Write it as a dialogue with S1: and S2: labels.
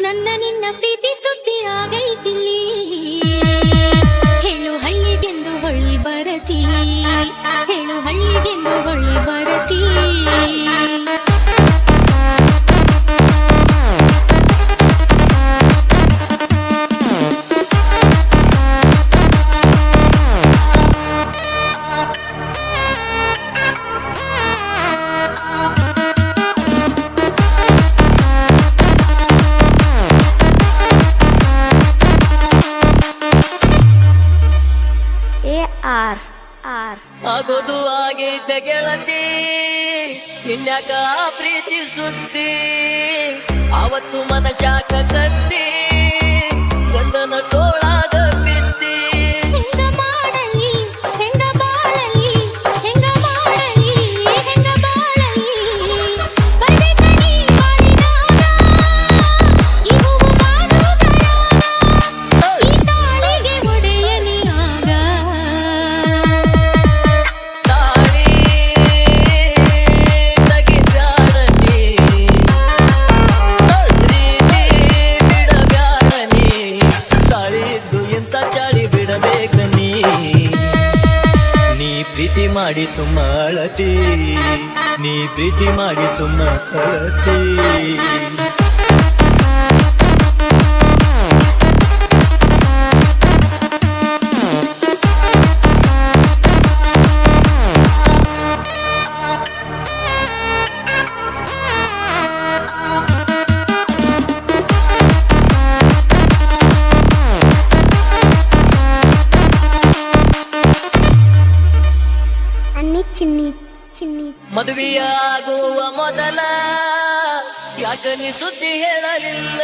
S1: ನನ್ನ ನಿನ್ನ ಪ್ರೀತಿ ಸುದ್ದಿ ಆಗೈತಿಲ್ಲಿ.
S2: ಆರ್ ಆರ್
S3: ಅದು ಆಗಿ ಗೆಳತಿ ನಿನ್ನ ಪ್ರೀತಿ ಸುದ್ದಿ ಅವತ್ತು ಮನಶಾಕ ಸತ್ತೀ ಪ್ರೀತಿ ಮಾಡಿ ಸುಮ್ಮಳತಿ ನೀ ಪ್ರೀತಿ ಮಾಡಿ ಸುಮ್ಮ ಸತಿ
S2: ಚಿನ್ನಿ ಚಿನ್ನಿ.
S3: ಮದುವೆಯಾಗುವ ಮೊದಲ ಯಾಕನಿ ಸುದ್ದಿ ಹೇಳಲಿಲ್ಲ.